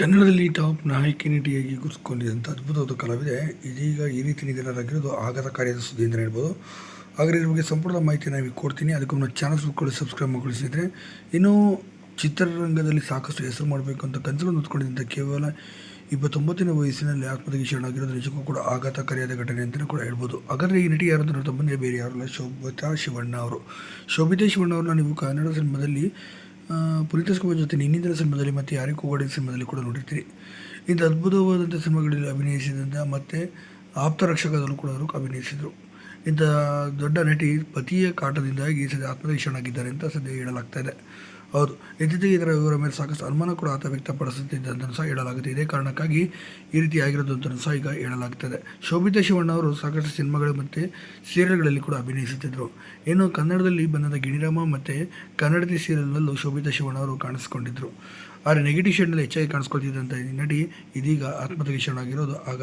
ಕನ್ನಡದಲ್ಲಿ ಟಾಪ್ ನಾಯಕಿ ನಟಿಯಾಗಿ ಗುರುತಿಸಿಕೊಂಡಿದ್ದಂಥ ಅದ್ಭುತವಾದ ಕಲಾವಿದೆ. ಇದೀಗ ಈ ರೀತಿ ನಿಧನರಾಗಿರೋದು ಆಘಾತಕಾರಿಯಾದ ಸುದ್ದಿ ಅಂತ ಹೇಳ್ಬೋದು. ಹಾಗಾದರೆ ಇದ್ರ ಬಗ್ಗೆ ಸಂಪೂರ್ಣ ಮಾಹಿತಿ ನಾವು ಕೊಡ್ತೀನಿ. ಅದಕ್ಕೆ ನಮ್ಮ ಚಾನಲ್ ಸುತ್ಕೊಳ್ಳಿ ಸಬ್ಸ್ಕ್ರೈಬ್ ಮಾಡಿಸಿದರೆ ಇನ್ನು ಚಿತ್ರರಂಗದಲ್ಲಿ ಸಾಕಷ್ಟು ಹೆಸರು ಮಾಡಬೇಕು ಅಂತ ಕನಸುಗಳನ್ನು ಹೊತ್ಕೊಂಡಿದ್ದಂಥ ಕೇವಲ ಇಪ್ಪತ್ತೊಂಬತ್ತನೇ ವಯಸ್ಸಿನಲ್ಲಿ ಆತ್ಮಹತ್ಯೆಗೆ ಶರಣಾಗಿರೋದು ನಿಜಕ್ಕೂ ಕೂಡ ಆಘಾತಕಾರಿಯಾದ ಘಟನೆ ಅಂತಲೇ ಕೂಡ ಹೇಳ್ಬೋದು. ಹಾಗಾದರೆ ಈ ನಟಿ ಯಾರು ಅಂತ ಬೇರೆ ಬೇರೆ ಯಾರಲ್ಲ ಶೋಭಿತಾ ಶಿವಣ್ಣ ಅವರು. ಶೋಭಿತಾ ಶಿವಣ್ಣ ಅವ್ರನ್ನ ನೀವು ಕನ್ನಡ ಸಿನಿಮಾದಲ್ಲಿ ಆ, ಪುನೀತ್ ಜೊತೆ ನಿನ್ನಿಂದಲ ಸಿನಿಮಾದಲ್ಲಿ ಮತ್ತು ಯಾರಿಗೂ ಕೂಗಾಡಿ ಸಿನಿಮಾದಲ್ಲಿ ಕೂಡ ನೋಡಿರ್ತೀರಿ. ಇಂಥ ಅದ್ಭುತವಾದಂಥ ಸಿನಿಮಾಗಳಲ್ಲಿ ಅಭಿನಯಿಸಿದಂಥ ಮತ್ತು ಆಪ್ತ ರಕ್ಷಕದಲ್ಲೂ ಕೂಡ ಅವರು ಅಭಿನಯಿಸಿದರು. ಇಂಥ ದೊಡ್ಡ ನಟಿ ಪತಿಯ ಕಾಟದಿಂದಾಗಿ ಸದ್ಯ ಆತ್ಮಹತ್ಯೆಶರಣಾಗಿದ್ದಾರೆ ಅಂತ ಸದ್ಯ ಹೇಳಲಾಗ್ತಾ ಇದೆ. ಹೌದು ಇತ್ತೀಚೆಗೆ ಇದರ ಇವರ ಮೇಲೆ ಸಾಕಷ್ಟು ಅನುಮಾನ ಕೂಡ ಆತ ವ್ಯಕ್ತಪಡಿಸುತ್ತಿದ್ದಂತ ಸಹ ಹೇಳಲಾಗುತ್ತೆ. ಇದೇ ಕಾರಣಕ್ಕಾಗಿ ಈ ರೀತಿ ಆಗಿರೋದು ಅಂತ ಸಹ ಈಗ ಹೇಳಲಾಗ್ತದೆ. ಶೋಭಿತಾ ಶಿವಣ್ಣ ಅವರು ಸಾಕಷ್ಟು ಸಿನಿಮಾಗಳು ಮತ್ತು ಸೀರಿಯಲ್ಗಳಲ್ಲಿ ಕೂಡ ಅಭಿನಯಿಸುತ್ತಿದ್ದರು ಇನ್ನು ಕನ್ನಡದಲ್ಲಿ ಬಂದಂಥ ಗಿಣಿರಾಮ ಮತ್ತು ಕನ್ನಡತಿ ಸೀರಿಯಲ್ನಲ್ಲೂ ಶೋಭಿತಾ ಶಿವಣ್ಣ ಅವರು ಕಾಣಿಸ್ಕೊಂಡಿದ್ದರು ಆದರೆ ನೆಗೆಟಿವ್ ಶೇಡ್ನಲ್ಲಿ ಹೆಚ್ಚಾಗಿ ಕಾಣಿಸ್ಕೊಳ್ತಿದ್ದಂಥ ಈ ನಟಿ ಇದೀಗ ಆತ್ಮಹತ್ಯೆಗೆ ಆಗಿರೋದು ಆಗ